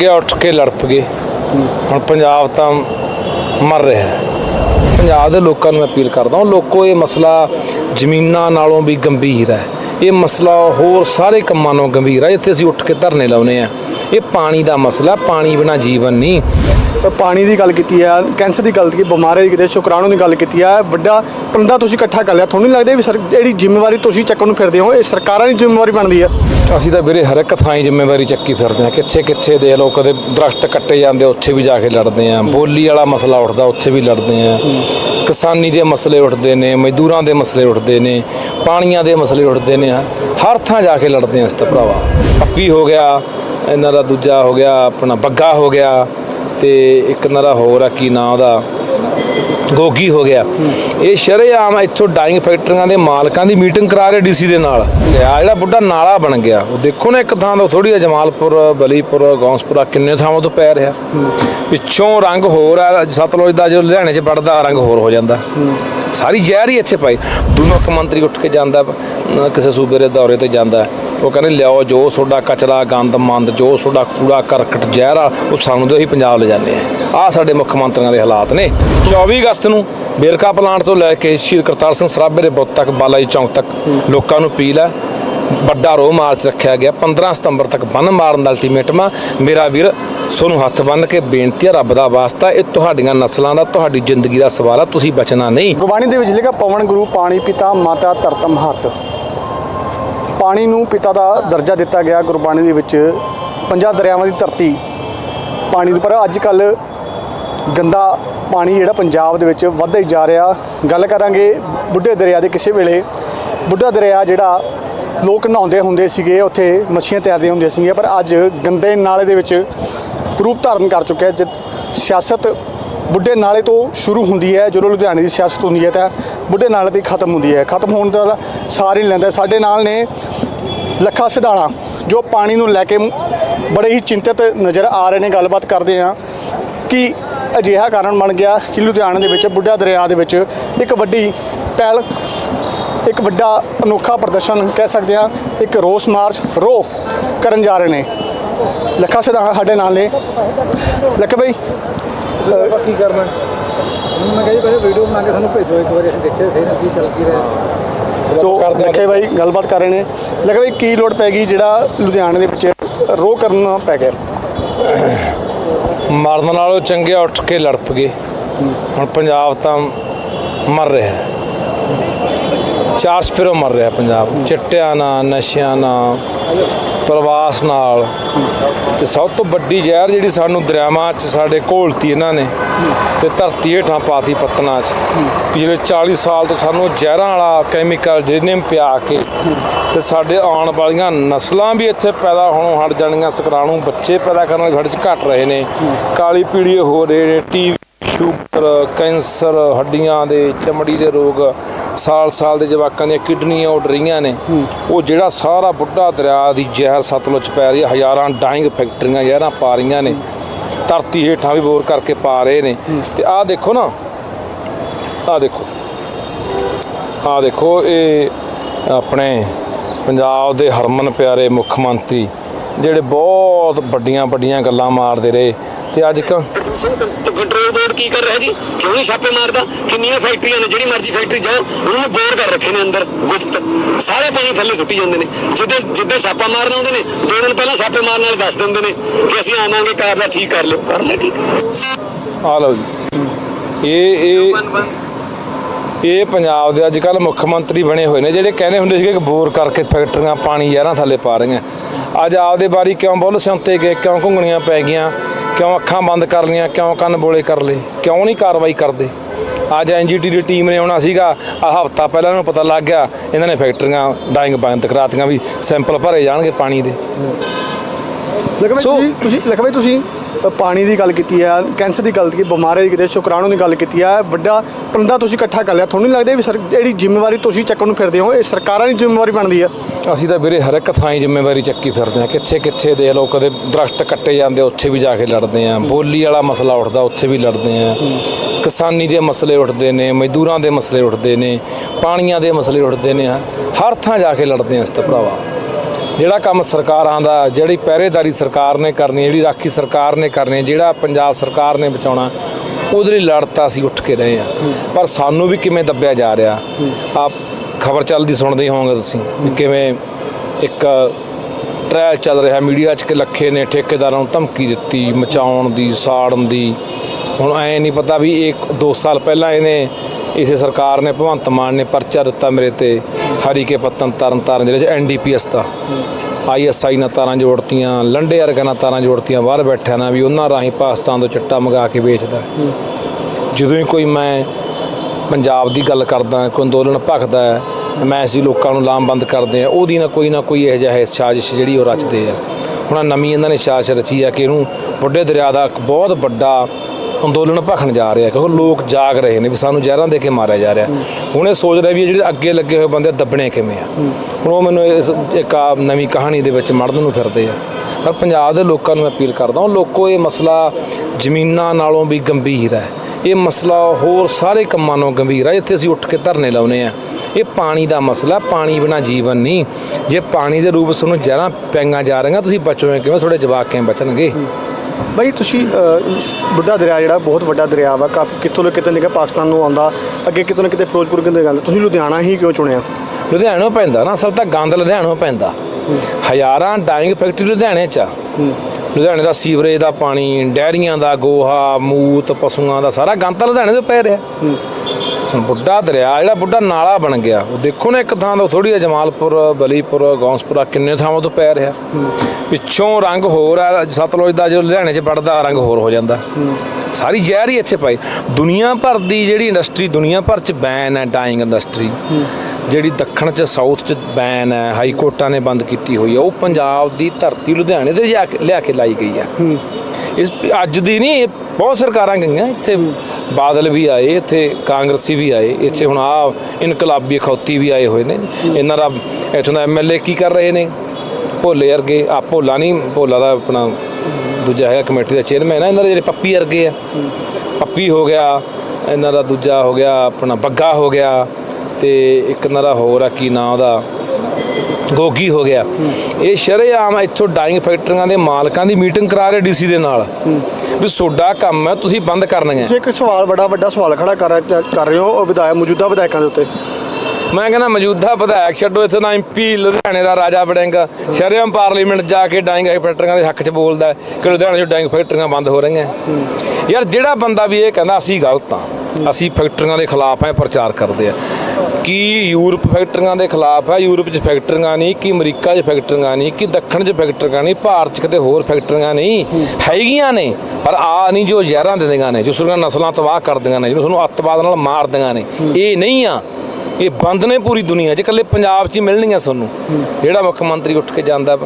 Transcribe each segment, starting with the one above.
ਗਿਆ, ਉੱਠ ਕੇ ਲੜਪ ਗਏ। ਹੁਣ ਪੰਜਾਬ ਤਾਂ ਮਰ ਰਿਹਾ। ਹੈ ਪੰਜਾਬ ਦੇ ਲੋਕਾਂ ਨੂੰ ਅਪੀਲ ਕਰਦਾ ਹਾਂ, ਲੋਕੋ, ਇਹ ਮਸਲਾ ਜ਼ਮੀਨਾਂ ਨਾਲੋਂ ਵੀ ਗੰਭੀਰ ਹੈ। ਇਹ ਮਸਲਾ ਹੋਰ ਸਾਰੇ ਕੰਮਾਂ ਨਾਲੋਂ ਗੰਭੀਰ ਹੈ। ਜਿੱਥੇ ਅਸੀਂ ਉੱਠ ਕੇ ਧਰਨੇ ਲਾਉਨੇ ਆ ਇਹ ਪਾਣੀ ਦਾ ਮਸਲਾ ਪਾਣੀ ਬਿਨਾ ਜੀਵਨ ਨਹੀਂ। ਪਾਣੀ ਦੀ ਗੱਲ ਕੀਤੀ ਹੈ ਕੈਂਸਰ ਦੀ ਗੱਲ ਕੀਤੀ ਬਿਮਾਰੀ ਦੀ ਕੀਤੀ ਸ਼ੁਕਰਾਣੂ ਦੀ ਗੱਲ ਕੀਤੀ ਹੈ ਵੱਡਾ ਪੰਦਾ ਤੁਸੀਂ ਇਕੱਠਾ ਕਰ ਲਿਆ। ਤੁਹਾਨੂੰ ਨਹੀਂ ਲੱਗਦਾ ਵੀ ਸਰ ਜਿਹੜੀ ਜ਼ਿੰਮੇਵਾਰੀ ਤੁਸੀਂ ਚੱਕਣ ਨੂੰ ਫਿਰਦੇ ਹੋ ਇਹ ਸਰਕਾਰਾਂ ਦੀ ਜ਼ਿੰਮੇਵਾਰੀ ਬਣਦੀ ਹੈ ਅਸੀਂ ਤਾਂ ਵੀਰੇ ਹਰ ਇੱਕ ਥਾਂ ਹੀ ਜ਼ਿੰਮੇਵਾਰੀ ਚੱਕੀ ਫਿਰਦੇ ਆ ਕਿੱਥੇ ਕਿੱਥੇ ਦੇਖ ਲਓ ਕਦੇ ਦਰਖਤ ਕੱਟੇ ਜਾਂਦੇ ਉੱਥੇ ਵੀ ਜਾ ਕੇ ਲੜਦੇ ਆ ਬੋਲੀ ਵਾਲਾ ਮਸਲਾ ਉੱਠਦਾ ਉੱਥੇ ਵੀ ਲੜਦੇ ਆ ਕਿਸਾਨੀ ਦੇ ਮਸਲੇ ਉੱਠਦੇ ਨੇ ਮਜ਼ਦੂਰਾਂ ਦੇ ਮਸਲੇ ਉੱਠਦੇ ਨੇ ਪਾਣੀਆਂ ਦੇ ਮਸਲੇ ਉੱਠਦੇ ਨੇ। ਹਰ ਥਾਂ ਜਾ ਕੇ ਲੜਦੇ ਆ ਇਸ ਤਾਂ ਭਰਾਵਾ। ਪੱਪੀ ਹੋ ਗਿਆ ਇਹਨਾਂ ਦਾ ਦੂਜਾ ਹੋ ਗਿਆ, ਆਪਣਾ ਬੱਗਾ ਹੋ ਗਿਆ ਤੇ ਇੱਕ ਇਹਨਾਂ ਦਾ ਹੋਰ ਆ, ਕੀ ਨਾਂ ਉਹਦਾ? ਗੋਗੀ ਹੋ ਗਿਆ। ਇਹ ਸ਼ਰੇਆਮ ਇੱਥੋਂ ਡਾਈਂਗ ਫੈਕਟਰੀਆਂ ਦੇ ਮਾਲਕਾਂ ਦੀ ਮੀਟਿੰਗ ਕਰਾ ਰਹੇ ਡੀਸੀ ਦੇ ਨਾਲ। ਆ ਜਿਹੜਾ ਬੁੱਢਾ ਨਾਲਾ ਬਣ ਗਿਆ, ਉਹ ਦੇਖੋ ਨਾ ਇੱਕ ਥਾਂ ਤੋਂ ਥੋੜੀ ਜਮਾਲਪੁਰ, ਬਲੀਪੁਰ, ਗੌਂਸਪੁਰਾ, ਕਿੰਨੇ ਥਾਵਾਂ ਤੋਂ ਪੈ ਰਿਹਾ। ਪਿੱਛੋਂ ਰੰਗ ਹੋਰ ਆ, ਸਤਲੁਜ ਦਾ ਜੋ ਲੁਧਿਆਣੇ 'ਚ ਵੜਦਾ, ਰੰਗ ਹੋਰ ਹੋ ਜਾਂਦਾ। ਸਾਰੀ ਜ਼ਹਿਰ ਹੀ ਇੱਥੇ ਪਾਈ। ਦੂ ਮੁੱਖ ਮੰਤਰੀ ਉੱਠ ਕੇ ਜਾਂਦਾ ਕਿਸੇ ਸੂਬੇ ਦੇ ਦੌਰੇ ਤੇ ਜਾਂਦਾ। ਉਹ ਕਹਿੰਦੇ, ਲਿਆਓ ਜੋ ਤੁਹਾਡਾ ਕਚਰਾ, ਗੰਦ, ਮੰਦ, ਜੋ ਤੁਹਾਡਾ ਕੂੜਾ, ਕਰਕਟ, ਜ਼ਹਿਰ ਆ, ਉਹ ਸਾਨੂੰ ਦੇ ਅਸੀਂ ਪੰਜਾਬ ਲੈ ਜਾਂਦੇ ਆ ਆਹ ਸਾਡੇ ਮੁੱਖ ਮੰਤਰੀਆਂ ਦੇ ਹਾਲਾਤ ਨੇ। 24 ਅਗਸਤ ਨੂੰ ਬੇਰਕਾ ਪਲਾਂਟ ਤੋਂ ਲੈ ਕੇ ਸ਼ਹੀਦ ਕਰਤਾਰ ਸਿੰਘ ਸਰਾਭੇ ਦੇ ਬੁੱਤ ਤੱਕ ਬਾਲਾਜੀ ਚੌਂਕ ਤੱਕ ਲੋਕਾਂ ਨੂੰ ਅਪੀਲ ਹੈ। ਵੱਡਾ ਰੋਹ ਮਾਰਚ ਰੱਖਿਆ ਗਿਆ। 15 ਸਤੰਬਰ ਤੱਕ ਬੰਨ ਮਾਰਨ ਦਾ ਅਲਟੀਮੇਟਮ ਆ। ਮੇਰਾ ਵੀਰ, ਸੋਨੂੰ ਹੱਥ ਬੰਨ ਕੇ ਬੇਨਤੀ ਆ, ਰੱਬ ਦਾ ਵਾਸਤਾ। ਇਹ ਤੁਹਾਡੀਆਂ ਨਸਲਾਂ ਦਾ, ਤੁਹਾਡੀ ਜ਼ਿੰਦਗੀ ਦਾ ਸਵਾਲ ਆ। ਤੁਸੀਂ ਬਚਣਾ ਨਹੀਂ। ਗੁਰਬਾਣੀ ਦੇ ਵਿੱਚ ਲਿਖਿਆ, ਪਵਨ ਗੁਰੂ, ਪਾਣੀ ਪਿਤਾ, ਮਾਤਾ ਧਰਤਮ ਹੱਥ ਪਾਣੀ ਨੂੰ ਪਿਤਾ ਦਾ ਦਰਜਾ ਦਿੱਤਾ ਗਿਆ ਗੁਰਬਾਣੀ ਦੇ ਵਿੱਚ। ਪੰਜਾਂ ਦਰਿਆਵਾਂ ਦੀ ਧਰਤੀ ਪਾਣੀ ਦੇ। ਪਰ ਅੱਜ ਕੱਲ ਗੰਦਾ ਪਾਣੀ ਜਿਹੜਾ ਪੰਜਾਬ ਦੇ ਵਿੱਚ ਵੱਧਦਾ ਹੀ ਜਾ ਰਿਹਾ। ਗੱਲ ਕਰਾਂਗੇ ਬੁੱਢੇ ਦਰਿਆ ਦੇ ਕਿਸੇ ਵੇਲੇ। ਬੁੱਢਾ ਦਰਿਆ ਜਿਹੜਾ ਲੋਕ ਨਹਾਉਂਦੇ ਹੁੰਦੇ ਸੀਗੇ, ਉੱਥੇ ਮੱਛੀਆਂ ਤੈਰਦੀਆਂ ਹੁੰਦੀਆਂ ਸੀਗੀਆਂ, ਪਰ ਅੱਜ ਗੰਦੇ ਨਾਲੇ ਦੇ ਵਿੱਚ ਰੂਪ ਧਾਰਨ ਕਰ ਚੁੱਕਿਆ ਜਿ ਸਿਆਸਤ ਬੁੱਢੇ ਨਾਲੇ ਤੋਂ ਸ਼ੁਰੂ ਹੁੰਦੀ ਹੈ, ਜਦੋਂ ਲੁਧਿਆਣੇ ਦੀ ਸਿਆਸਤ ਹੁੰਦੀ ਹੈ, ਤਾਂ ਬੁੱਢੇ ਨਾਲੇ ਤੇ ਖਤਮ ਹੁੰਦੀ ਹੈ। ਖਤਮ ਹੋਣ ਦਾ ਸਾਰ ਹੀ ਲੈਂਦਾ। ਸਾਡੇ ਨਾਲ ਨੇ ਲੱਖਾ ਸਿਧਾਣਾ ਜੋ ਪਾਣੀ ਨੂੰ ਲੈ ਕੇ ਬੜੇ ਹੀ ਚਿੰਤਤ ਨਜ਼ਰ ਆ ਰਹੇ ਨੇ। ਗੱਲਬਾਤ ਕਰਦੇ ਆ ਕਿ ਅਜਿਹਾ ਕਾਰਨ ਬਣ ਗਿਆ ਕਿ ਲੁਧਿਆਣੇ ਦੇ ਵਿੱਚ, ਬੁੱਢਾ ਦਰਿਆ ਦੇ ਵਿੱਚ ਇੱਕ ਵੱਡੀ ਪਹਿਲ ਇੱਕ ਵੱਡਾ ਅਨੋਖਾ ਪ੍ਰਦਰਸ਼ਨ ਕਹਿ ਸਕਦੇ ਆ ਇੱਕ ਰੋਸ ਮਾਰਚ ਰੋ ਕਰਨ ਜਾ ਰਹੇ ਨੇ। ਲੱਖਾ ਸਿਧਾਣਾ ਸਾਡੇ ਨਾਲ ਨੇ। ਲੱਖ ਬਈ। ਕੀ ਕਰਨਾ? ਮੈਂ ਕਹਿੰਦੀ ਪਹਿਲੇ ਵੀਡੀਓ ਬਣਾ ਕੇ ਸਾਨੂੰ ਭੇਜੋ ਇੱਕ ਵਾਰੀ ਅਸੀਂ ਦੇਖੀਏ ਸਹੀ ਨਾ ਕੀ ਚੱਲ ਕੀ ਰਿਹਾ ਜੋ। ਲੱਖੇ ਬਾਈ ਗੱਲਬਾਤ ਕਰ ਰਹੇ ਨੇ। ਲੱਖੇ ਬਾਈ ਕੀ ਲੋੜ ਪੈ ਗਈ ਜਿਹੜਾ ਲੁਧਿਆਣੇ ਦੇ ਵਿੱਚ ਰੋ ਕਰਨਾ ਪੈ ਗਿਆ? ਮਰਨ ਨਾਲੋਂ ਚੰਗੇ ਉੱਠ ਕੇ ਲੜਪ ਗਏ। ਹੁਣ ਪੰਜਾਬ ਤਾਂ ਮਰ ਰਿਹਾ। ਹੈ ਚਾਰ ਸਪਿਰੋਂ ਮਰ ਰਿਹਾ ਪੰਜਾਬ। ਚਿੱਟਿਆਂ ਨਾਲ, ਨਸ਼ਿਆਂ ਨਾਲ, ਪ੍ਰਵਾਸ ਨਾਲ। ਤੇ ਸਭ ਤੋਂ ਵੱਡੀ ਜ਼ਹਿਰ ਜਿਹੜੀ ਸਾਨੂੰ ਦਰਿਆਵਾਂ 'ਚ, ਸਾਡੇ ਘੋਲਤੀ ਇਹਨਾਂ ਨੇ ਤੇ ਧਰਤੀ ਹੇਠਾਂ ਪਾਤੀ ਪੱਤਨਾਂ 'ਚ। ਪਿਛਲੇ 40 ਸਾਲ ਤੋਂ ਸਾਨੂੰ ਜ਼ਹਿਰਾਂ ਵਾਲਾ ਕੈਮੀਕਲ ਜਿਹਨੇ ਪਿਆ ਕੇ ਤੇ ਸਾਡੇ ਆਉਣ ਵਾਲੀਆਂ ਨਸਲਾਂ ਵੀ ਇੱਥੇ ਪੈਦਾ ਹੋਣੋਂ ਹਟ ਜਾਣੀਆਂ ਸਕਰਾਣੂ ਬੱਚੇ ਪੈਦਾ ਕਰਨ ਵਾਲੇ ਸਾਡੇ 'ਚ ਘਟ ਰਹੇ ਨੇ। ਕਾਲੀ ਪੀੜੀ ਹੋ ਰਹੇ ਨੇ ਟੀਵੀ ਸ਼ੂਗਰ ਕੈਂਸਰ ਹੱਡੀਆਂ ਦੇ ਚਮੜੀ ਦੇ ਰੋਗ ਸਾਲ-ਸਾਲ ਦੇ ਜਵਾਕਾਂ ਦੀਆਂ ਕਿਡਨੀਆਂ ਉੱਡ ਰਹੀਆਂ ਨੇ। ਉਹ ਜਿਹੜਾ ਸਾਰਾ ਬੁੱਢਾ ਦਰਿਆ ਦੀ ਜ਼ਹਿਰ ਸਤਲੁਜ ਪੈ ਰਹੀ ਹੈ ਹਜ਼ਾਰਾਂ ਡਾਈਂਗ ਫੈਕਟਰੀਆਂ ਜ਼ਹਿਰਾਂ ਪਾ ਰਹੀਆਂ ਨੇ। ਧਰਤੀ ਹੇਠਾਂ ਵੀ ਬੋਰ ਕਰਕੇ ਪਾ ਰਹੇ ਨੇ। ਤੇ ਆਹ ਦੇਖੋ ਨਾ ਆਹ ਦੇਖੋ। ਆਹ ਦੇਖੋ ਇਹ ਆਪਣੇ ਪੰਜਾਬ ਦੇ ਹਰਮਨ ਪਿਆਰੇ ਮੁੱਖ ਮੰਤਰੀ ਜਿਹੜੇ ਬਹੁਤ ਵੱਡੀਆਂ ਵੱਡੀਆਂ ਗੱਲਾਂ ਮਾਰਦੇ ਰਹੇ। ਤੇ ਅੱਜ ਕ ਪ੍ਰਦੂਸ਼ਣ ਕੰਟਰੋਲ ਬੋਰਡ ਕੀ ਕਰ ਰਿਹਾ ਜੀ? ਕਿਉਂ ਨਹੀਂ ਛਾਪੇ ਮਾਰਦਾ? ਕਿੰਨੀਆਂ ਫੈਕਟਰੀਆਂ ਨੇ? ਜਿਹੜੀ ਮਰਜ਼ੀ ਫੈਕਟਰੀ ਜਾਓ ਉਹਨਾਂ ਨੇ ਬੋਰ ਕਰ ਰੱਖੇ ਨੇ ਅੰਦਰ ਗੁਪਤ। ਸਾਰੇ ਪਾਣੀ ਥੱਲੇ ਸੁੱਟੀ ਜਾਂਦੇ ਨੇ। ਜਿੱਦੇ ਜਿੱਦੇ ਛਾਪਾ ਮਾਰਨ ਆਉਂਦੇ ਨੇ ਦੋ ਦਿਨ ਪਹਿਲਾਂ ਛਾਪੇ ਮਾਰਨ ਵਾਲੇ ਦੱਸ ਦਿੰਦੇ ਨੇ ਕਿ ਅਸੀਂ ਆਵਾਂਗੇ ਕਾਰ ਦਾ ਠੀਕ ਕਰ ਲਿਓ। ਕਰ ਲੈ ਠੀਕ। ਆ ਲਓ ਜੀ। ਇਹ ਇਹ ਇਹ ਪੰਜਾਬ ਦੇ ਅੱਜ ਕੱਲ ਮੁੱਖ ਮੰਤਰੀ ਬਣੇ ਹੋਏ ਨੇ ਜਿਹੜੇ ਕਹਿੰਦੇ ਹੁੰਦੇ ਸੀਗੇ ਕਿ ਬੋਰ ਕਰਕੇ ਫੈਕਟਰੀਆਂ ਪਾਣੀ ਜ਼ਹਿਰਾਂ ਥੱਲੇ ਪਾ ਰਹੀਆਂ। ਅੱਜ ਆਪਦੇ ਬਾਰੀ ਕਿਉਂ ਬੁੱਲ ਸਿਉਂਤੇ ਗਏ ਕਿਉਂ ਘੁੰਗਣੀਆਂ ਪੈ ਗਈਆਂ? ਕਿਉਂ ਅੱਖਾਂ ਬੰਦ ਕਰ ਲਈਆਂ, ਕਿਉਂ ਕੰਨ ਬੋਲੇ ਕਰ ਲਏ, ਕਿਉਂ ਨਹੀਂ ਕਾਰਵਾਈ ਕਰਦੇ? ਅੱਜ ਐਨਜੀਟੀ ਦੀ ਟੀਮ ਨੇ ਆਉਣਾ ਸੀਗਾ ਆ ਹਫਤਾ ਪਹਿਲਾਂ ਨੂੰ ਪਤਾ ਲੱਗ ਗਿਆ, ਇਹਨਾਂ ਨੇ ਫੈਕਟਰੀਆਂ ਡਾਈਂਗ ਬੰਦ ਕਰਾਤੀਆਂ ਵੀ, ਸੈਂਪਲ ਭਰੇ ਜਾਣਗੇ ਪਾਣੀ ਦੇ। ਲੱਖ ਬਾਈ ਸੋ- ਤੁਸੀਂ ਤੁਸੀਂ ਤੁਸੀਂ ਅ, ਪਾਣੀ ਦੀ ਗੱਲ ਕੀਤੀ ਹੈ ਕੈਂਸਰ ਦੀ ਗੱਲ ਕੀਤੀ ਬਿਮਾਰੀ ਦੀ ਕੀਤੀ ਸ਼ੁਕਰਾਣੂ ਦੀ ਗੱਲ ਕੀਤੀ ਹੈ ਵੱਡਾ ਪੰਦਾ ਤੁਸੀਂ ਇਕੱਠਾ ਕਰ ਲਿਆ। ਤੁਹਾਨੂੰ ਨਹੀਂ ਲੱਗਦਾ ਵੀ ਸਰ ਜਿਹੜੀ ਜ਼ਿੰਮੇਵਾਰੀ ਤੁਸੀਂ ਚੱਕਣ ਨੂੰ ਫਿਰਦੇ ਹੋ ਇਹ ਸਰਕਾਰਾਂ ਦੀ ਜ਼ਿੰਮੇਵਾਰੀ ਬਣਦੀ ਹੈ ਅਸੀਂ ਤਾਂ ਵੀਰੇ ਹਰ ਇੱਕ ਥਾਂ ਹੀ ਜ਼ਿੰਮੇਵਾਰੀ ਚੱਕੀ ਫਿਰਦੇ ਆ ਕਿੱਥੇ ਕਿੱਥੇ ਦੇਖ ਲਓ ਕਦੇ ਦਰਖਤ ਕੱਟੇ ਜਾਂਦੇ ਉੱਥੇ ਵੀ ਜਾ ਕੇ ਲੜਦੇ ਆ। ਬੋਲੀ ਵਾਲਾ ਮਸਲਾ ਉੱਠਦਾ ਉੱਥੇ ਵੀ ਲੜਦੇ ਆ। ਕਿਸਾਨੀ ਦੇ ਮਸਲੇ ਉੱਠਦੇ ਨੇ ਮਜ਼ਦੂਰਾਂ ਦੇ ਮਸਲੇ ਉੱਠਦੇ ਨੇ ਪਾਣੀਆਂ ਦੇ ਮਸਲੇ ਉੱਠਦੇ ਨੇ ਹਰ ਥਾਂ ਜਾ ਕੇ ਲੜਦੇ ਆ ਇਸ ਤਾਂ ਭਰਾਵਾ। ਜਿਹੜਾ ਕੰਮ ਸਰਕਾਰਾਂ ਦਾ, ਜਿਹੜੀ ਪਹਿਰੇਦਾਰੀ ਸਰਕਾਰ ਨੇ ਕਰਨੀ ਜਿਹੜੀ ਰਾਖੀ ਸਰਕਾਰ ਨੇ ਕਰਨੀ ਜਿਹੜਾ ਪੰਜਾਬ ਸਰਕਾਰ ਨੇ ਬਚਾਉਣਾ, ਉਹਦੇ ਲਈ ਲੜਤਾ ਅਸੀਂ ਉੱਠ ਕੇ ਰਹੇ ਆ ਪਰ ਸਾਨੂੰ ਵੀ ਕਿਵੇਂ ਦੱਬਿਆ ਜਾ ਰਿਹਾ? ਆਪ ਖਬਰ ਚੱਲਦੀ ਸੁਣਦੇ ਹੀ ਹੋਵੋਗੇ ਤੁਸੀਂ ਵੀ ਕਿਵੇਂ ਇੱਕ ਟ੍ਰਾਇਲ ਚੱਲ ਰਿਹਾ, ਮੀਡੀਆ 'ਚ ਕਿ ਲੱਖੇ ਨੇ ਠੇਕੇਦਾਰਾਂ ਨੂੰ ਧਮਕੀ ਦਿੱਤੀ, ਮਚਾਉਣ ਦੀ, ਸਾੜਨ ਦੀ। ਹੁਣ ਐ ਨਹੀਂ ਪਤਾ ਵੀ ਇੱਕ 2 ਸਾਲ ਪਹਿਲਾਂ ਇਹਨੇ ਇਸੇ ਸਰਕਾਰ ਨੇ ਭਗਵੰਤ ਮਾਨ ਨੇ ਪਰਚਾ ਦਿੱਤਾ ਮੇਰੇ ਤੇ ਹਰੀਕੇ ਪੱਤਨ ਤਰਨ ਤਾਰਨ ਜਿਹੜੇ ਚ ਐਨਡੀਪੀਐਸ ਦਾ। ਆਈਐਸਆਈ ਨਾਲ ਤਾਰਾਂ ਜੋੜਤੀਆਂ ਲੰਡੇ ਵਰਗਾ ਨਾਲ ਤਾਰਾਂ ਜੋੜਤੀਆਂ ਬਾਹਰ ਬੈਠਿਆ ਨਾ ਵੀ ਉਹਨਾਂ ਰਾਹੀਂ ਪਾਕਿਸਤਾਨ ਤੋਂ ਚਿੱਟਾ ਮੰਗਾ ਕੇ ਵੇਚਦਾ। ਜਦੋਂ ਹੀ ਕੋਈ ਮੈਂ ਪੰਜਾਬ ਦੀ ਗੱਲ ਕਰਦਾ ਕੋਈ ਅੰਦੋਲਨ ਭਖਦਾ ਹੈ, ਮੈਂ ਅਸੀਂ ਲੋਕਾਂ ਨੂੰ ਲਾਮਬੰਦ ਕਰਦੇ ਆ ਉਹਦੀ ਨਾ ਕੋਈ ਨਾ ਕੋਈ ਇਹੋ ਜਿਹਾ ਸਾਜ਼ਿਸ਼ ਜਿਹੜੀ ਉਹ ਰਚਦੇ ਆ। ਹੁਣ ਆਹ ਨਵੀਂ ਇਹਨਾਂ ਨੇ ਸਾਜ਼ਿਸ਼ ਰਚੀ ਆ ਕਿ ਇਹਨੂੰ ਬੁੱਢੇ ਦਰਿਆ ਦਾ ਇੱਕ ਬਹੁਤ ਵੱਡਾ ਅੰਦੋਲਨ ਭਖਣ ਜਾ ਰਿਹਾ ਕਿਉਂਕਿ ਲੋਕ ਜਾਗ ਰਹੇ ਨੇ ਵੀ ਸਾਨੂੰ ਜ਼ਹਿਰਾਂ ਦੇ ਕੇ ਮਾਰਿਆ ਜਾ ਰਿਹਾ ਹੁਣ ਇਹ ਸੋਚ ਰਿਹਾ ਵੀ ਇਹ ਜਿਹੜੇ ਅੱਗੇ ਲੱਗੇ ਹੋਏ ਬੰਦੇ ਦੱਬਣੇ ਕਿਵੇਂ ਆ? ਹੁਣ ਉਹ ਮੈਨੂੰ ਇਸ ਇੱਕ ਆ ਨਵੀਂ ਕਹਾਣੀ ਦੇ ਵਿੱਚ ਮੜਨ ਨੂੰ ਫਿਰਦੇ ਆ। ਪਰ ਪੰਜਾਬ ਦੇ ਲੋਕਾਂ ਨੂੰ ਮੈਂ ਅਪੀਲ ਕਰਦਾ ਹਾਂ, ਲੋਕੋ ਇਹ ਮਸਲਾ ਜ਼ਮੀਨਾਂ ਨਾਲੋਂ ਵੀ ਗੰਭੀਰ ਹੈ। ਇਹ ਮਸਲਾ ਹੋਰ ਸਾਰੇ ਕੰਮਾਂ ਨਾਲੋਂ ਗੰਭੀਰ ਹੈ। ਇੱਥੇ ਅਸੀਂ ਉੱਠ ਕੇ ਧਰਨੇ ਲਾਉਨੇ ਆ ਇਹ ਪਾਣੀ ਦਾ ਮਸਲਾ, ਪਾਣੀ ਬਿਨਾ ਜੀਵਨ ਨਹੀਂ। ਜੇ ਪਾਣੀ ਦੇ ਰੂਪ ਤੁਹਾਨੂੰ ਜ਼ਹਿਰਾਂ ਪੈਂਗਾ ਜਾ ਰਹੀਆਂ, ਤੁਸੀਂ ਬਚੋਗੇ ਕਿਵੇਂ? ਤੁਹਾਡੇ ਜਵਾਕ ਕਿਵੇਂ ਬਚਣਗੇ? ਬਾਈ ਤੁਸੀਂ ਬੁੱਢਾ ਦਰਿਆ ਜਿਹੜਾ ਬਹੁਤ ਵੱਡਾ ਦਰਿਆ ਵਾ ਕਾਫੀ ਕਿੱਥੋਂ ਲੈ ਕਿਤੇ ਨਿਕਲ ਪਾਕਿਸਤਾਨ ਨੂੰ ਆਉਂਦਾ ਅੱਗੇ ਕਿਤੋਂ ਨਾ ਕਿਤੇ ਫਿਰੋਜ਼ਪੁਰ ਕਿਤੇ ਗੱਲ ਤੁਸੀਂ ਲੁਧਿਆਣਾ ਹੀ ਕਿਉਂ ਚੁਣਿਆ? ਲੁਧਿਆਣੋਂ ਪੈਂਦਾ ਨਾ ਅਸਲ ਤਾਂ ਗੰਦ ਲੁਧਿਆਣੋਂ ਪੈਂਦਾ। ਹਜ਼ਾਰਾਂ ਡਾਈਂਗ ਫੈਕਟਰੀ ਲੁਧਿਆਣੇ ਚ ਲੁਧਿਆਣੇ ਦਾ ਸੀਵਰੇਜ ਦਾ ਪਾਣੀ ਡੈਰੀਆਂ ਦਾ ਗੋਹਾ ਮੂਤ ਪਸ਼ੂਆਂ ਦਾ ਸਾਰਾ ਗੰਦ ਤਾਂ ਲੁਧਿਆਣੇ ਤੋਂ ਪੈ ਰਿਹਾ। ਬੁੱਢਾ ਦਰਿਆ ਜਿਹੜਾ ਬੁੱਢਾ ਨਾਲਾ ਬਣ ਗਿਆ ਉਹ ਦੇਖੋ ਨਾ ਇੱਕ ਥਾਂ ਤੋਂ ਥੋੜੀ ਜਮਾਲਪੁਰ ਬਲੀਪੁਰ ਗੌਂਸਪੁਰਾ ਕਿੰਨੇ ਥਾਵਾਂ ਤੋਂ ਪੈ ਰਿਹਾ। ਪਿੱਛੋਂ ਰੰਗ ਹੋਰ ਆ ਸਤਲੁਜ ਦਾ ਜੋ ਲੁਧਿਆਣੇ 'ਚ ਵੜਦਾ ਰੰਗ ਹੋਰ ਹੋ ਜਾਂਦਾ। ਸਾਰੀ ਜ਼ਹਿਰ ਹੀ ਇੱਥੇ ਪਾਈ। ਦੁਨੀਆ ਭਰ ਦੀ ਜਿਹੜੀ ਇੰਡਸਟਰੀ ਦੁਨੀਆ ਭਰ 'ਚ ਬੈਨ ਹੈ ਡਾਈਂਗ ਇੰਡਸਟਰੀ ਜਿਹੜੀ ਦੱਖਣ 'ਚ ਸਾਊਥ 'ਚ ਬੈਨ ਹੈ ਹਾਈ ਕੋਰਟਾਂ ਨੇ ਬੰਦ ਕੀਤੀ ਹੋਈ ਹੈ। ਉਹ ਪੰਜਾਬ ਦੀ ਧਰਤੀ ਲੁਧਿਆਣੇ ਤੇ ਜਾ ਕੇ ਲਿਆ ਕੇ ਲਾਈ ਗਈ ਹੈ। ਇਸ ਅੱਜ ਦੀ ਨਹੀਂ ਬਹੁਤ ਸਰਕਾਰਾਂ ਗਈਆਂ ਇੱਥੇ। ਬਾਦਲ ਵੀ ਆਏ, ਇੱਥੇ ਕਾਂਗਰਸੀ ਵੀ ਆਏ, ਇੱਥੇ ਹੁਣ ਆ ਇਨਕਲਾਬੀ ਖੌਤੀ ਵੀ ਆਏ ਹੋਏ ਨੇ। ਇਹਨਾਂ ਦਾ ਇੱਥੋਂ ਦਾ ਐਮਐਲਏ ਕੀ ਕਰ ਰਹੇ ਨੇ? ਭੋਲੇ ਅਰਗੇ ਆ ਭੋਲਾ ਨਹੀਂ, ਭੋਲਾ ਦਾ ਆਪਣਾ ਦੂਜਾ ਹੈਗਾ ਕਮੇਟੀ ਦਾ ਚੇਅਰਮੈਨ ਆ, ਇਹਨਾਂ ਦੇ ਜਿਹੜੇ ਪੱਪੀ ਅਰਗੇ ਆ। ਪੱਪੀ ਹੋ ਗਿਆ, ਇਹਨਾਂ ਦਾ ਦੂਜਾ ਹੋ ਗਿਆ, ਆਪਣਾ ਬੱਗਾ ਹੋ ਗਿਆ ਤੇ ਇੱਕ ਇਹਨਾਂ ਦਾ ਹੋਰ ਆ, ਕੀ ਨਾਂ ਉਹਦਾ? ਗੋਗੀ ਹੋ ਗਿਆ। ਇਹ ਸ਼ਰੇਆਮ ਇੱਥੋਂ ਡਾਈਂਗ ਫੈਕਟਰੀਆਂ ਦੇ ਮਾਲਕਾਂ ਦੀ ਮੀਟਿੰਗ ਕਰਾ ਰਹੇ ਡੀਸੀ ਦੇ ਨਾਲ। ਵੀ ਤੁਹਾਡਾ ਕੰਮ ਹੈ ਤੁਸੀਂ ਬੰਦ ਕਰਨੀਆਂ ਤੁਸੀਂ ਇੱਕ ਸਵਾਲ ਬੜਾ ਵੱਡਾ ਸਵਾਲ ਖੜਾ ਕਰ ਕਰ ਰਹੇ ਹੋ ਵਿਧਾਇਕ ਮੌਜੂਦਾ ਵਿਧਾਇਕਾਂ ਦੇ ਉੱਤੇ। ਮੈਂ ਕਹਿੰਦਾ ਮੌਜੂਦਾ ਵਿਧਾਇਕ ਛੱਡੋ ਇੱਥੇ ਨਾ ਐਮਪੀ ਲੁਧਿਆਣੇ ਦਾ ਰਾਜਾ ਵੜਿੰਗ। ਸ਼ਰੇਆਮ ਪਾਰਲੀਮੈਂਟ ਜਾ ਕੇ ਡਾਈਂਗ ਫੈਕਟਰੀਆਂ ਦੇ ਹੱਕ 'ਚ ਬੋਲਦਾ ਹੈ ਕਿ ਲੁਧਿਆਣੇ 'ਚ ਡਾਈਂਗ ਫੈਕਟਰੀਆਂ ਬੰਦ ਹੋ ਰਹੀਆਂ। ਯਾਰ ਜਿਹੜਾ ਬੰਦਾ ਵੀ ਇਹ ਕਹਿੰਦਾ ਅਸੀਂ ਗਲਤ ਆ ਅਸੀਂ ਫੈਕਟਰੀਆਂ ਦੇ ਖਿਲਾਫ ਆ ਪ੍ਰਚਾਰ ਕਰਦੇ ਆ। ਕੀ ਯੂਰਪ ਫੈਕਟਰੀਆਂ ਦੇ ਖਿਲਾਫ ਹੈ? ਯੂਰਪ 'ਚ ਫੈਕਟਰੀਆਂ ਨਹੀਂ, ਕਿ ਅਮਰੀਕਾ 'ਚ ਫੈਕਟਰੀਆਂ ਨਹੀਂ, ਕਿ ਦੱਖਣ 'ਚ ਫੈਕਟਰੀਆਂ ਨਹੀਂ, ਭਾਰਤ 'ਚ ਕਿਤੇ ਹੋਰ ਫੈਕਟਰੀਆਂ ਨਹੀਂ? ਹੈਗੀਆਂ ਨੇ, ਪਰ ਆ ਨਹੀਂ ਜੋ ਜ਼ਹਿਰਾਂ ਦਿੰਦੀਆਂ ਨੇ, ਜੋ ਸੁਰਗਾਂ ਨਸਲਾਂ ਤਬਾਹ ਕਰਦੀਆਂ ਨੇ ਜਿਹਨੂੰ ਤੁਹਾਨੂੰ ਅੱਤਵਾਦ ਨਾਲ ਮਾਰਦੀਆਂ ਨੇ, ਇਹ ਨਹੀਂ ਆ। ਇਹ ਬੰਦ ਨੇ ਪੂਰੀ ਦੁਨੀਆ 'ਚ, ਇਕੱਲੇ ਪੰਜਾਬ 'ਚ ਹੀ ਮਿਲਣਗੀਆਂ ਸਾਨੂੰ ਜਿਹੜਾ ਮੁੱਖ ਮੰਤਰੀ ਉੱਠ ਕੇ ਜਾਂਦਾ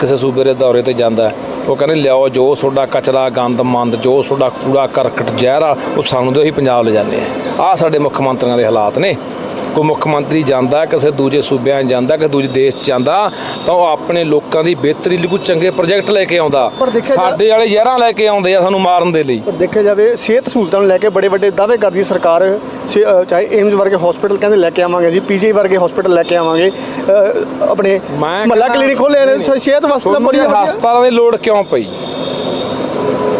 ਕਿਸੇ ਸੂਬੇ ਦੇ ਦੌਰੇ ਤੇ ਜਾਂਦਾ, ਉਹ ਕਹਿੰਦੇ, ਲਿਆਓ ਜੋ ਤੁਹਾਡਾ ਕਚਰਾ, ਗੰਦ, ਮੰਦ, ਜੋ ਤੁਹਾਡਾ ਕੂੜਾ, ਕਰਕਟ, ਜ਼ਹਿਰ ਆ, ਉਹ ਸਾਨੂੰ ਦਿਓ, ਅਸੀਂ ਪੰਜਾਬ ਲੈ ਜਾਂਦੇ ਆ ਆਹ ਸਾਡੇ ਮੁੱਖ ਮੰਤਰੀਆਂ ਦੇ ਹਾਲਾਤ ਨੇ। ਕੋਈ ਮੁੱਖ ਮੰਤਰੀ ਜਾਂਦਾ ਕਿਸੇ ਦੂਜੇ ਸੂਬਿਆਂ ਜਾਂਦਾ ਕਿ ਦੂਜੇ ਦੇਸ਼ ਜਾਂਦਾ ਤਾਂ ਉਹ ਆਪਣੇ ਲੋਕਾਂ ਦੀ ਬਿਹਤਰੀ ਲਈ ਕੋਈ ਚੰਗੇ ਪ੍ਰੋਜੈਕਟ ਲੈ ਕੇ ਆਉਂਦਾ। ਸਾਡੇ ਵਾਲੇ ਜ਼ਹਿਰਾਂ ਲੈ ਕੇ ਆਉਂਦੇ ਆ ਸਾਨੂੰ ਮਾਰਨ ਦੇ ਲਈ। ਪਰ ਦੇਖਿਆ ਜਾਵੇ ਸਿਹਤ ਸਹੂਲਤਾਂ ਨੂੰ ਲੈ ਕੇ ਬੜੇ ਵੱਡੇ ਦਾਅਵੇ ਕਰਦੀ ਸਰਕਾਰ ਚਾਹੇ ਏਮਜ਼ ਵਰਗੇ ਹਸਪੀਟਲ ਕਹਿੰਦੇ ਲੈ ਕੇ ਆਵਾਂਗੇ ਜੀ ਪੀਜੀ ਵਰਗੇ ਹਸਪੀਟਲ ਲੈ ਕੇ ਆਵਾਂਗੇ ਆਪਣੇ ਮਹੱਲਾ ਕਲੀਨਿਕ ਖੋਲੇ ਨੇ ਸਿਹਤ ਵਾਸਤੇ ਬੜੀ ਹਸਪਤਾਲਾਂ ਦੀ ਲੋੜ ਕਿਉਂ ਪਈ?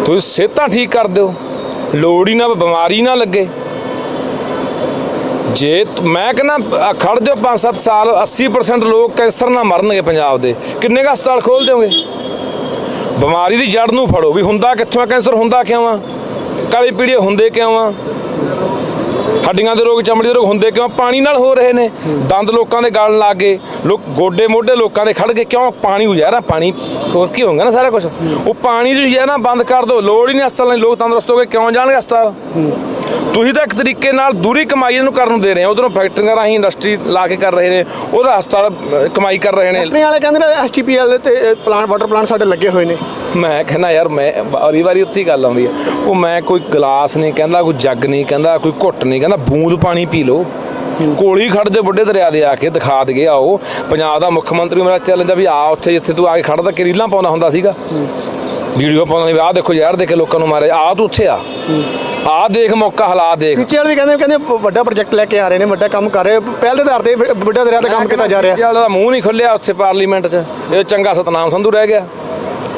ਤੁਸੀਂ ਸਿਹਤਾਂ ਠੀਕ ਕਰ ਦਿਓ। ਲੋੜ ਹੀ ਨਾ ਬਿਮਾਰੀ ਨਾ ਲੱਗੇ। ਜੇ ਮੈਂ ਕਹਿੰਦਾ ਖੜ ਦਿਓ 5-7 ਸਾਲ 80% ਲੋਕ ਕੈਂਸਰ ਨਾਲ ਮਰਨਗੇ ਪੰਜਾਬ ਦੇ। ਕਿੰਨੇ ਕੁ ਹਸਪਤਾਲ ਖੋਲ ਦਿਓਗੇ? ਬਿਮਾਰੀ ਦੀ ਜੜ ਨੂੰ ਫੜੋ ਵੀ ਹੁੰਦਾ ਕਿੱਥੋਂ ਆ, ਕੈਂਸਰ ਹੁੰਦਾ ਕਿਉਂ ਆ? ਕਾਲੀ ਪੀੜੀ ਹੁੰਦੇ ਕਿਉਂ ਆ? ਹੱਡੀਆਂ ਦੇ ਰੋਗ, ਚਮੜੀ ਦੇ ਰੋਗ ਹੁੰਦੇ ਕਿਉਂ ਪਾਣੀ ਨਾਲ ਹੋ ਰਹੇ ਨੇ। ਦੰਦ ਲੋਕਾਂ ਦੇ ਗਲਣ ਲੱਗ ਗਏ। ਲੋਕ ਗੋਡੇ ਮੋਢੇ ਲੋਕਾਂ ਦੇ ਖੜ ਗਏ। ਕਿਉਂ? ਪਾਣੀ ਉਜਾਰਾ, ਪਾਣੀ ਹੋਰ ਕੀ ਹੋਊਗਾ ਨਾ ਸਾਰਾ ਕੁਝ ਉਹ ਪਾਣੀ ਦੀ ਨਾ ਬੰਦ ਕਰ ਦਿਓ। ਲੋੜ ਹੀ ਨਹੀਂ ਹਸਪਤਾਲਾਂ ਦੀ। ਲੋਕ ਤੰਦਰੁਸਤ ਹੋ ਗਏ। ਕਿਉਂ ਜਾਣਗੇ ਹਸਪਤਾਲ? ਤੁਸੀਂ ਤਾਂ ਇੱਕ ਤਰੀਕੇ ਨਾਲ ਦੂਰੀ ਕਮਾਈ ਇਹਨੂੰ ਕਰਨ ਨੂੰ ਦੇ ਰਹੇ ਹੋ। ਉਧਰੋਂ ਫੈਕਟਰੀਆਂ ਰਾਹੀਂ ਇੰਡਸਟਰੀ ਲਾ ਕੇ ਕਰ ਰਹੇ ਨੇ ਉਹਦਾ ਹਸਪਤਾਲ ਕਮਾਈ ਕਰ ਰਹੇ ਨੇ। ਆਪਣੇ ਵਾਲੇ ਕਹਿੰਦੇ ਨੇ ਐਸਟੀਪੀਐਲ ਤੇ ਪਲਾਂਟ ਵਾਟਰ ਪਲਾਂਟ ਸਾਡੇ ਲੱਗੇ ਹੋਏ ਨੇ। ਮੈਂ ਕਹਿੰਦਾ ਯਾਰ ਮੈਂ ਵਾਰੀ ਵਾਰੀ ਉੱਥੇ ਗੱਲ ਆਉਂਦੀ ਹੈ ਉਹ ਮੈਂ ਕੋਈ ਗਲਾਸ ਨਹੀਂ ਕਹਿੰਦਾ ਕੋਈ ਜੱਗ ਨਹੀਂ ਕਹਿੰਦਾ ਕੋਈ ਘੁੱਟ ਨਹੀਂ ਕਹਿੰਦਾ ਬੂੰਦ ਪਾਣੀ ਪੀ ਲਓ। ਕੋਲੀ ਖੜ ਜਾ ਵੱਡੇ ਦਰਿਆ ਦੇ ਆ ਕੇ ਦਿਖਾ ਦਗੇ ਆਓ। ਪੰਜਾਬ ਦਾ ਮੁੱਖ ਮੰਤਰੀ ਮੇਰਾ ਚੈਲੰਜ ਆ ਵੀ ਆ ਉੱਥੇ ਜਿੱਥੇ ਤੂੰ ਆ ਕੇ ਖੜਦਾ ਕਿ ਰੀਲਾਂ ਪਾਉਂਦਾ ਹੁੰਦਾ ਸੀਗਾ। ਵੀਡੀਓ ਪਾਉਂਦਾ ਨਹੀਂ ਆਹ ਦੇਖੋ ਯਾਰ ਦੇ ਕੇ ਲੋਕਾਂ ਨੂੰ ਮਾਰੇ ਆ ਤੂੰ ਉੱਥੇ ਆ। ਆਹ ਦੇਖ ਮੌਕਾ ਹਾਲਾਤ ਦੇਖ। ਪਿੱਛੇ ਵਾਲੇ ਵੀ ਕਹਿੰਦੇ ਕਹਿੰਦੇ ਵੱਡਾ ਪ੍ਰੋਜੈਕਟ ਲੈ ਕੇ ਆ ਰਹੇ ਨੇ ਵੱਡਾ ਕੰਮ ਕਰ ਰਹੇ। ਪਹਿਲ ਦੇ ਆਧਾਰ ਤੇ ਵੱਡਾ ਦਰਿਆ ਤੇ ਕੰਮ ਕੀਤਾ ਜਾ ਰਿਹਾ। ਵਾਲਾ ਦਾ ਮੂੰਹ ਨਹੀਂ ਖੁੱਲਿਆ ਉੱਥੇ ਪਾਰਲੀਮੈਂਟ 'ਚ। ਇਹ ਚੰਗਾ ਸਤਨਾਮ ਸੰਧੂ ਰਹਿ ਗਿਆ।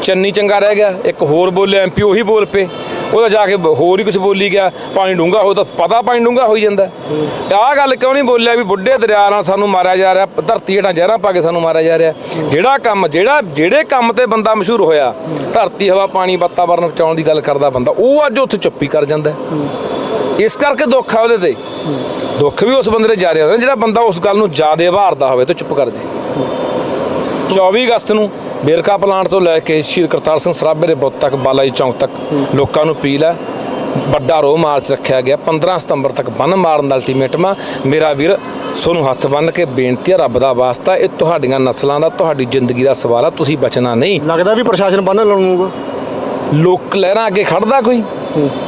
ਚੰਨੀ ਚੰਗਾ ਰਹਿ ਗਿਆ। ਇੱਕ ਹੋਰ ਬੋਲਿਆ ਐਮਪੀ ਉਹੀ ਬੋਲ ਪਏ। ਉਹ ਤਾਂ ਜਾ ਕੇ ਹੋਰ ਹੀ ਕੁਝ ਬੋਲੀ ਗਿਆ, ਪਾਣੀ ਡੂੰਗਾ ਹੋ ਤਾਂ ਪਤਾ ਪਾਣੀ ਡੂੰਗਾ ਹੋਈ ਜਾਂਦਾ। ਆਹ ਗੱਲ ਕਿਉਂ ਨਹੀਂ ਬੋਲਿਆ ਵੀ ਬੁੱਢੇ ਦਰਿਆ ਨਾਲ ਸਾਨੂੰ ਮਾਰਿਆ ਜਾ ਰਿਹਾ, ਧਰਤੀ ਹੇਠਾਂ ਜ਼ਹਿਰਾਂ ਪਾ ਕੇ ਸਾਨੂੰ ਮਾਰਿਆ ਜਾ ਰਿਹਾ। ਜਿਹੜਾ ਕੰਮ, ਜਿਹੜਾ, ਜਿਹੜੇ ਕੰਮ ਤੇ ਬੰਦਾ ਮਸ਼ਹੂਰ ਹੋਇਆ, ਧਰਤੀ, ਹਵਾ, ਪਾਣੀ, ਵਾਤਾਵਰਨ ਬਚਾਉਣ ਦੀ ਗੱਲ ਕਰਦਾ ਬੰਦਾ, ਉਹ ਅੱਜ ਉੱਥੇ ਚੁੱਪੀ ਕਰ ਜਾਂਦਾ। ਇਸ ਕਰਕੇ ਦੁੱਖ ਆ ਉਹਦੇ ਤੇ। ਦੁੱਖ ਵੀ ਉਸ ਬੰਦੇ ਦੇ ਜਾ ਰਿਹਾ ਹੁੰਦਾ ਜਿਹੜਾ ਬੰਦਾ ਉਸ ਗੱਲ ਨੂੰ ਜ਼ਿਆਦਾ ਵਾਰਦਾ ਹੋਵੇ ਤਾਂ ਚੁੱਪ ਕਰ ਜੇ 24 ਅਗਸਤ ਨੂੰ ਬੇਰਕਾ ਪਲਾਂਟ ਤੋਂ ਲੈ ਕੇ ਸ਼ਹੀਦ ਕਰਤਾਰ ਸਿੰਘ ਸਰਾਭੇ ਦੇ ਬੁੱਤ ਤੱਕ ਬਾਲਾ ਜੀ ਚੌਂਕ ਤੱਕ ਲੋਕਾਂ ਨੂੰ ਅਪੀਲ ਹੈ ਵੱਡਾ ਰੋਹ ਮਾਰਚ ਰੱਖਿਆ ਗਿਆ। 15 ਸਤੰਬਰ ਤੱਕ ਬੰਨ ਮਾਰਨ ਦਾ ਅਲਟੀਮੇਟਮ ਆ। ਮੇਰਾ ਵੀਰ ਸੋਨੂੰ ਹੱਥ ਬੰਨ ਕੇ ਬੇਨਤੀ ਹੈ ਰੱਬ ਦਾ ਵਾਸਤਾ ਇਹ ਤੁਹਾਡੀਆਂ ਨਸਲਾਂ ਦਾ ਤੁਹਾਡੀ ਜ਼ਿੰਦਗੀ ਦਾ ਸਵਾਲ ਆ ਤੁਸੀਂ ਬਚਣਾ ਨਹੀਂ। ਲੱਗਦਾ ਵੀ ਪ੍ਰਸ਼ਾਸਨ ਬੰਨ ਲਾਉਣੂਗਾ ਲੋਕ ਲਹਿਰਾਂ ਅੱਗੇ ਖੜਦਾ ਕੋਈ?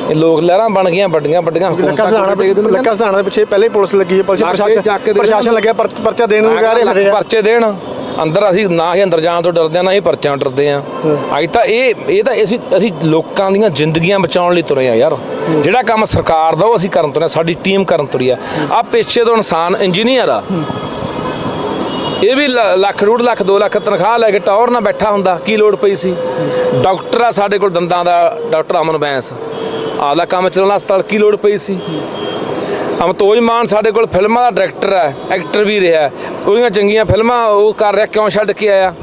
ਇਹ ਲੋਕ ਲਹਿਰਾਂ ਬਣ ਗਈਆਂ ਵੱਡੀਆਂ ਵੱਡੀਆਂ ਲੱਕਾ ਸਧਾਣਾ। ਲੱਕਾ ਸਧਾਣਾ ਦੇ ਪਿੱਛੇ ਪਹਿਲੇ ਪੁਲਿਸ ਲੱਗੀ ਹੈ ਪ੍ਰਸ਼ਾਸਨ ਪ੍ਰਸ਼ਾਸਨ ਲੱਗਿਆ ਪਰ- ਪਰਚਾ ਦੇਣ ਨੂੰ ਕਹਿ ਰਹੇ ਆ। ਪਰਚੇ ਦੇਣ। ਅੰਦਰ ਅਸੀਂ ਨਾ ਹੀ ਅੰਦਰ ਜਾਣ ਤੋਂ ਡਰਦੇ ਆ ਨਾ ਹੀ ਪਰਚਿਆਂ ਤੋਂ ਡਰਦੇ ਆ। ਅੱਜ ਤਾਂ ਇਹ ਇਹ ਤਾਂ ਅਸੀਂ ਅਸੀਂ ਲੋਕਾਂ ਦੀਆਂ ਜ਼ਿੰਦਗੀਆਂ ਬਚਾਉਣ ਲਈ ਤੁਰੇ ਆ ਯਾਰ। ਜਿਹੜਾ ਕੰਮ ਸਰਕਾਰ ਦਾ ਉਹ ਅਸੀਂ ਕਰਨ ਤੁਰੇ ਆ, ਸਾਡੀ ਟੀਮ ਕਰਨ ਤੁਰੀ ਆ। ਆ ਪਿੱਛੇ ਤੋਂ ਇਨਸਾਨ ਇੰਜੀਨੀਅਰ ਆ। ਇਹ ਵੀ ਲੱਖ ਡੂਢ ਲੱਖ 2 ਲੱਖ ਤਨਖਾਹ ਲੈ ਕੇ ਟੌਰ ਨਾਲ ਬੈਠਾ ਹੁੰਦਾ ਕੀ ਲੋੜ ਪਈ ਸੀ? ਡਾਕਟਰ ਆ ਸਾਡੇ ਕੋਲ ਦੰਦਾਂ ਦਾ ਡਾਕਟਰ ਅਮਨ ਬੈਂਸ। ਆਪਦਾ ਕੰਮ ਚੱਲਣਾ ਹਸਪਤਾਲ ਕੀ ਲੋੜ ਪਈ ਸੀ? ਅਮਤੋਜ ਮਾਨ ਸਾਡੇ ਕੋਲ ਫਿਲਮਾਂ ਦਾ ਡਾਇਰੈਕਟਰ ਹੈ ਐਕਟਰ ਵੀ ਰਿਹਾ ਉਹਦੀਆਂ ਚੰਗੀਆਂ ਫਿਲਮਾਂ ਉਹ ਕਰ ਰਿਹਾ, ਕਿਉਂ ਛੱਡ ਕੇ ਆਇਆ?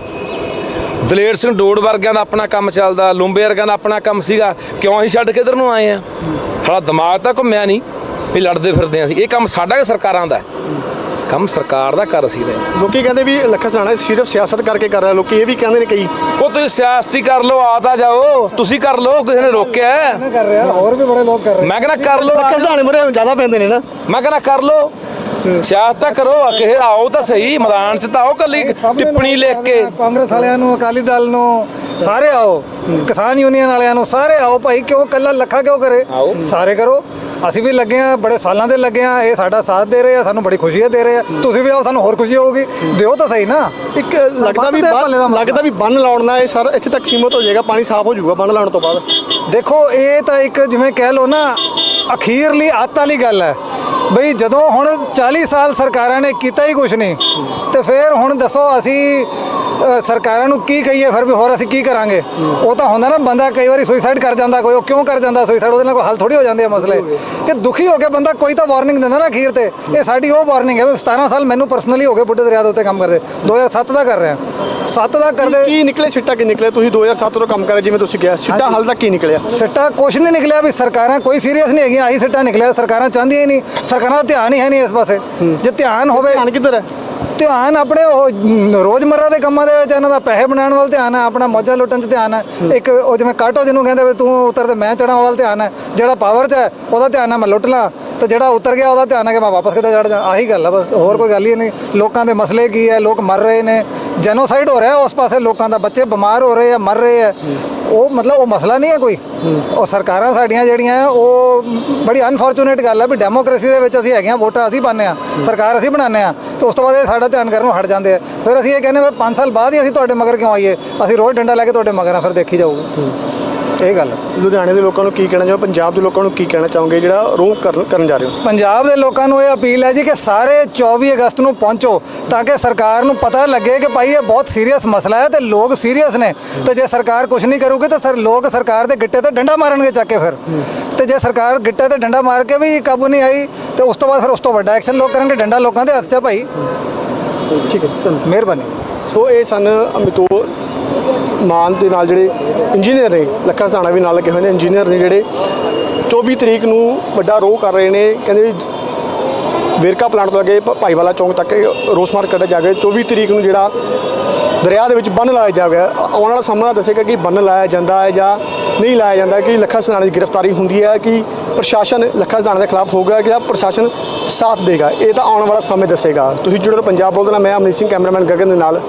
ਦਲੇਰ ਸਿੰਘ ਡੋੜ ਵਰਗਿਆਂ ਦਾ ਆਪਣਾ ਕੰਮ ਚੱਲਦਾ, ਲੁੰਬੇ ਵਰਗਿਆਂ ਦਾ ਆਪਣਾ ਕੰਮ ਸੀਗਾ, ਕਿਉਂ ਅਸੀਂ ਛੱਡ ਕੇ ਇਧਰ ਨੂੰ ਆਏ ਆ ਸਾਡਾ ਦਿਮਾਗ ਤਾਂ ਘੁੰਮਿਆ ਨਹੀਂ, ਵੀ ਲੜਦੇ ਫਿਰਦੇ ਆਂ ਅਸੀਂ। ਇਹ ਕੰਮ ਸਾਡਾ ਕਿ ਸਰਕਾਰਾਂ ਦਾ ਕੰਮ ਸਰਕਾਰ ਦਾ ਕਰ ਅਸੀਂ ਰਹੇ। ਲੋਕੀ ਕਹਿੰਦੇ ਵੀ ਲੱਖਾ ਸਧਾਣਾ ਸਿਰਫ ਸਿਆਸਤ ਕਰਕੇ ਕਰ ਰਿਹਾ ਲੋਕੀ ਇਹ ਵੀ ਕਹਿੰਦੇ ਨੇ ਕਈ। ਉਹ ਤੁਸੀਂ ਸਿਆਸਤੀ ਕਰ ਲਓ ਆ ਤਾਂ ਜਾਓ ਤੁਸੀਂ ਕਰ ਲਓ ਕਿਸੇ ਨੇ ਰੋਕਿਆ ਹੈ? ਕਰ ਰਿਹਾ ਹੋਰ ਵੀ ਬੜੇ ਲੋਕ ਕਰ ਰਹੇ। ਮੈਂ ਕਹਿੰਦਾ ਕਰ ਲਓ ਲੱਖਾ ਸਧਾਣੇ ਮੁਰੇ ਜ਼ਿਆਦਾ ਪੈਂਦੇ ਨੇ ਨਾ। ਮੈਂ ਕਹਿੰਦਾ ਕਰ ਲੋ ਸਿਆਸਤ ਤਾਂ ਕਰੋ ਆ ਕਿਸੇ ਆਓ ਤਾਂ ਸਹੀ ਮੈਦਾਨ 'ਚ ਤਾਂ ਆਓ ਕੱਲੀ ਟਿੱਪਣੀ ਲਿਖ ਕੇ। ਕਾਂਗਰਸ ਵਾਲਿਆਂ ਨੂੰ ਅਕਾਲੀ ਦਲ ਨੂੰ ਸਾਰੇ ਆਓ ਕਿਸਾਨ ਯੂਨੀਅਨ ਵਾਲਿਆਂ ਨੂੰ ਸਾਰੇ ਆਓ ਭਾਈ ਕਿਉਂ ਕੱਲਾ ਲੱਖਾ ਕਿਉਂ ਕਰੇ? ਆਓ। ਸਾਰੇ ਕਰੋ ਅਸੀਂ ਵੀ ਲੱਗੇ ਆ ਬੜੇ ਸਾਲਾਂ ਦੇ ਲੱਗੇ ਆ ਇਹ ਸਾਡਾ ਸਾਥ ਦੇ ਰਹੇ ਆ ਸਾਨੂੰ ਬੜੀ ਖੁਸ਼ੀ ਹੈ ਦੇ ਰਹੇ ਆ। ਤੁਸੀਂ ਵੀ ਆਓ ਸਾਨੂੰ ਹੋਰ ਖੁਸ਼ੀ ਹੋਊਗੀ। ਦਿਓ ਤਾਂ ਸਹੀ ਨਾ। ਇੱਕ ਲੱਗਦਾ ਵੀ ਦੇ ਦਾ। ਲੱਗਦਾ ਵੀ ਬੰਨ ਲਾਉਣ ਨਾਲ ਇਹ ਸਰ ਇੱਥੇ ਤੱਕ ਸੀਮਤ ਹੋ ਜਾਏਗਾ ਪਾਣੀ ਸਾਫ਼ ਹੋ ਜਾਊਗਾ ਬੰਨ ਲਾਉਣ ਤੋਂ ਬਾਅਦ। ਦੇਖੋ ਇਹ ਤਾਂ ਇੱਕ ਜਿਵੇਂ ਕਹਿ ਲਓ ਨਾ ਅਖੀਰਲੀ ਅੱਤ ਵਾਲੀ ਗੱਲ ਹੈ। ਬਈ ਜਦੋਂ ਹੁਣ 40 ਸਾਲ ਸਰਕਾਰਾਂ ਨੇ ਕੀਤਾ ਹੀ ਕੁਝ ਨਹੀਂ ਤੇ ਫਿਰ ਹੁਣ ਦੱਸੋ ਅਸੀਂ ਸਰਕਾਰਾਂ ਨੂੰ ਕੀ ਕਹੀਏ ਫਿਰ ਵੀ ਹੋਰ ਅਸੀਂ ਕੀ ਕਰਾਂਗੇ? ਉਹ ਤਾਂ ਹੁੰਦਾ ਨਾ ਬੰਦਾ ਕਈ ਵਾਰੀ ਸੁਸਾਈਡ ਕਰ ਜਾਂਦਾ ਕੋਈ ਉਹ ਕਿਉਂ ਕਰ ਜਾਂਦਾ ਸੁਸਾਈਡ ਉਹਦੇ ਨਾਲ ਕੋਈ ਹੱਲ ਥੋੜੀ ਹੋ ਜਾਂਦੇ ਆ ਮਸਲੇ। ਕਿ ਦੁਖੀ ਹੋ ਕੇ ਬੰਦਾ ਕੋਈ ਤਾਂ ਵਾਰਨਿੰਗ ਦਿੰਦਾ ਨਾ ਅਖੀਰ ਤੇ। ਇਹ ਸਾਡੀ ਉਹ ਵਾਰਨਿੰਗ ਹੈ ਵੀ 17 ਸਾਲ ਮੈਨੂੰ ਪਰਸਨਲੀ ਹੋ ਗਏ ਬੁੱਢੇ ਦਰਿਆ ਦੇ ਉੱਤੇ ਕੰਮ ਕਰਦੇ। 2007 ਦਾ ਕਰ ਰਿਹਾ। 7 ਦਾ ਕਰਦੇ ਕੀ ਨਿਕਲੇ? ਸਿੱਟਾ ਕੀ ਨਿਕਲੇ ਤੁਸੀਂ 2007 ਤੋਂ ਕੰਮ ਕਰ ਰਹੇ ਜਿਵੇਂ ਤੁਸੀਂ ਕਿਹਾ। ਸਿੱਟਾ ਹਾਲ ਤੱਕ ਕੀ ਨਿਕਲਿਆ? ਸਿੱਟਾ ਕੁਛ ਨਹੀਂ ਨਿਕਲਿਆ ਵੀ ਸਰਕਾਰਾਂ ਕੋਈ ਸੀਰੀਅਸ ਨਹੀਂ ਹੈਗੀਆਂ ਆਹੀ ਸਿੱਟਾ ਨਿਕਲਿਆ ਸਰਕਾਰਾਂ ਚਾਹੁੰਦੀਆਂ ਹੀ ਨਹੀਂ। ਸਰਕਾਰਾਂ ਦਾ ਧਿਆਨ ਹੀ ਹੈ ਨਹੀਂ ਇਸ ਪਾਸੇ। ਜੇ ਧਿਆਨ ਹੋਵੇ ਧਿਆਨ ਕਿੱਧਰ ਹੈ? ਧਿਆਨ ਆਪਣੇ ਉਹ ਰੋਜ਼ਮਰਰਾ ਦੇ ਕੰਮਾਂ ਦੇ ਵਿੱਚ ਇਹਨਾਂ ਦਾ ਪੈਸੇ ਬਣਾਉਣ ਵੱਲ ਧਿਆਨ ਹੈ ਆਪਣਾ ਮੌਜਾਂ ਲੁੱਟਣ 'ਚ ਧਿਆਨ ਹੈ। ਇੱਕ ਉਹ ਜਿਵੇਂ ਕਾਟੋ ਜਿਹਨੂੰ ਕਹਿੰਦੇ ਵੀ ਤੂੰ ਉਤਰ ਤੇ ਮੈਂ ਚੜਾਂ ਵੱਲ ਧਿਆਨ ਹੈ। ਜਿਹੜਾ ਪਾਵਰ 'ਚ ਹੈ ਉਹਦਾ ਧਿਆਨ ਹੈ ਮੈਂ ਲੁੱਟ ਲਾਂ। ਤੇ ਜਿਹੜਾ ਉਤਰ ਗਿਆ ਉਹਦਾ ਧਿਆਨ ਹੈ ਕਿ ਮੈਂ ਵਾਪਸ ਕਿਤੇ ਚੜ ਜਾ। ਆਹੀ ਗੱਲ ਹੈ ਬਸ। ਹੋਰ ਕੋਈ ਗੱਲ ਹੀ ਨਹੀਂ। ਲੋਕਾਂ ਦੇ ਮਸਲੇ ਕੀ ਹੈ? ਲੋਕ ਮਰ ਰਹੇ ਨੇ। ਜੈਨੋਸਾਈਡ ਹੋ ਰਿਹਾ ਉਸ ਪਾਸੇ ਲੋਕਾਂ ਦਾ ਬੱਚੇ ਬਿਮਾਰ ਹੋ ਰਹੇ ਆ, ਮਰ ਰਹੇ ਆ। ਉਹ ਮਤਲਬ ਉਹ ਮਸਲਾ ਨਹੀਂ ਹੈ ਕੋਈ। ਉਹ ਸਰਕਾਰਾਂ ਸਾਡੀਆਂ ਜਿਹੜੀਆਂ ਉਹ ਬੜੀ ਅਨਫੋਰਚੂਨੇਟ ਗੱਲ ਹੈ ਵੀ ਡੈਮੋਕ੍ਰੇਸੀ ਦੇ ਵਿੱਚ ਅਸੀਂ ਹੈਗੇ ਆ, ਵੋਟਾਂ ਅਸੀਂ ਪਾਉਂਦੇ ਆ, ਸਰਕਾਰ ਅਸੀਂ ਬਣਾਉਂਦੇ ਆ, ਤੇ ਉਸ ਤੋਂ ਬਾਅਦ ਇਹ ਸਾਡਾ ਧਿਆਨ ਕਰਨ ਨੂੰ ਹਟ ਜਾਂਦੇ ਆ। ਫਿਰ ਅਸੀਂ ਇਹ ਕਹਿੰਦੇ ਫਿਰ 5 ਸਾਲ ਬਾਅਦ ਹੀ ਅਸੀਂ ਤੁਹਾਡੇ ਮਗਰ ਕਿਉਂ ਆਈਏ? ਅਸੀਂ ਰੋਜ਼ ਡੰਡਾ ਲੈ ਕੇ ਤੁਹਾਡੇ ਮਗਰ ਆ, ਫਿਰ ਦੇਖੀ ਜਾਊਗਾ। ਇਹ ਗੱਲ। ਲੁਧਿਆਣੇ ਦੇ ਲੋਕਾਂ ਨੂੰ ਕੀ ਕਹਿਣਾ ਚਾਹੋ ਪੰਜਾਬ ਦੇ ਲੋਕਾਂ ਨੂੰ ਕੀ ਕਹਿਣਾ ਚਾਹੋਗੇ? ਜਿਹੜਾ ਰੋਹ ਕਰਨ ਜਾ ਰਹੇ ਹੋ? ਪੰਜਾਬ ਦੇ ਲੋਕਾਂ ਨੂੰ ਇਹ ਅਪੀਲ ਹੈ ਜੀ ਕਿ ਸਾਰੇ 24 ਅਗਸਤ ਨੂੰ ਪਹੁੰਚੋ ਤਾਂ ਕਿ ਸਰਕਾਰ ਨੂੰ ਪਤਾ ਲੱਗੇ ਕਿ ਭਾਈ ਇਹ ਬਹੁਤ ਸੀਰੀਅਸ ਮਸਲਾ ਹੈ ਤੇ ਲੋਕ ਸੀਰੀਅਸ ਨੇ। ਤੇ ਜੇ ਸਰਕਾਰ ਕੁਝ ਨਹੀਂ ਕਰੂਗੀ ਤਾਂ ਸਰ ਲੋਕ ਸਰਕਾਰ ਦੇ ਗਿੱਟੇ ਤੇ ਡੰਡਾ ਮਾਰਨਗੇ ਚੱਕ ਕੇ ਫਿਰ। ਤੇ ਜੇ ਸਰਕਾਰ ਗਿੱਟੇ ਤੇ ਡੰਡਾ ਮਾਰ ਕੇ ਵੀ ਕਾਬੂ ਨਹੀਂ ਆਈ ਤੇ ਉਸ ਤੋਂ ਬਾਅਦ ਫਿਰ ਉਸ ਤੋਂ ਵੱਡਾ ਐਕਸ਼ਨ ਲੋਕ ਕਰਨਗੇ ਡੰਡਾ ਲੋਕਾਂ ਦੇ ਹੱਥ 'ਚ ਭਾਈ। ਠੀਕ ਹੈ ਮਿਹਰਬਾਨੀ। ਸੋ ਇਹ ਸਨ ਅਮਿਤੋ ਮਾਨ ਦੇ ਨਾਲ ਜਿਹੜੇ ਇੰਜੀਨੀਅਰ ਨੇ, ਲੱਖਾ ਸਧਾਣਾ ਵੀ ਨਾਲ ਲੱਗੇ ਹੋਏ ਨੇ ਇੰਜੀਨੀਅਰ ਨੇ ਜਿਹੜੇ 24 ਤਰੀਕ ਨੂੰ ਵੱਡਾ ਰੋਹ ਕਰ ਰਹੇ ਨੇ, ਕਹਿੰਦੇ ਵੀ ਵੇਰਕਾ ਪਲਾਂਟ ਤੋਂ ਲੱਗੇ ਭਾਈਵਾਲਾ ਚੌਂਕ ਤੱਕ ਰੋਸ ਮਾਰਕ ਕੱਢਿਆ ਜਾਵੇ 24 ਤਰੀਕ ਨੂੰ ਜਿਹੜਾ ਦਰਿਆ ਦੇ ਵਿੱਚ ਬੰਨ ਲਾਇਆ ਜਾਵੇਗਾ ਆਉਣ ਵਾਲਾ ਸਮਾਂ ਦੱਸੇਗਾ ਕਿ ਬੰਨ ਲਾਇਆ ਜਾਂਦਾ ਹੈ ਜਾਂ ਨਹੀਂ ਲਾਇਆ ਜਾਂਦਾ, ਕਿ ਲੱਖਾ ਸਧਾਣਾ ਦੀ ਗ੍ਰਿਫਤਾਰੀ ਹੁੰਦੀ ਹੈ, ਕਿ ਪ੍ਰਸ਼ਾਸਨ ਲੱਖਾ ਸਧਾਣਾ ਦੇ ਖਿਲਾਫ ਹੋਊਗਾ ਕਿ ਜਾਂ ਪ੍ਰਸ਼ਾਸਨ ਸਾਥ ਦੇਗਾ, ਇਹ ਤਾਂ ਆਉਣ ਵਾਲਾ ਸਮੇਂ ਦੱਸੇਗਾ। ਤੁਸੀਂ ਜੁੜੇ ਪੰਜਾਬ ਬੋਲਦੇ ਨਾਲ, ਮੈਂ ਅਮਨੀਤ ਸਿੰਘ, ਕੈਮਰਾਮੈਨ ਗਗਨ ਦੇ ਨਾਲ।